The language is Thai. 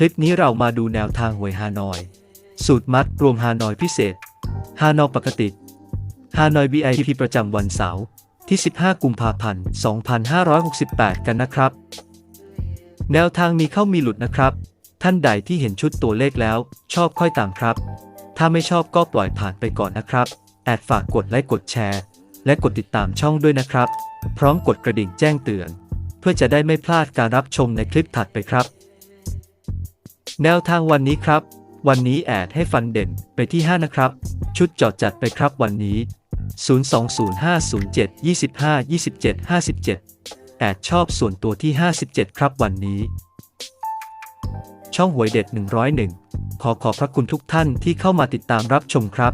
คลิปนี้เรามาดูแนวทางหวยฮานอย สูตรมัดรวมฮานอยพิเศษ ฮานอยปกติฮานอย VIP ประจำวันเสาร์ที่ 15 กุมภาพันธ์ 2568 กันนะครับ แนวทางมีเข้ามีหลุดนะครับ ท่านใดที่เห็นชุดตัวเลขแล้ว ชอบค่อยตามครับ ถ้าไม่ชอบก็ปล่อยผ่านไปก่อนนะครับ แอดฝากกดไลค์กดแชร์ และกดติดตามช่องด้วยนะครับ พร้อมกดกระดิ่งแจ้งเตือน เพื่อจะได้ไม่พลาดการรับชมในคลิปถัดไปครับ แนวทางวันนี้ครับ วันนี้แอดให้ฟันเด่นไปที่ 5 นะครับ ชุดจอดจัดไปครับวันนี้ 020507252 27 57 แอดชอบส่วนตัวที่ 57 ครับวันนี้ ช่องหวยเด็ด 101 ขอขอบพระคุณทุกท่านที่เข้ามาติดตามรับชมครับ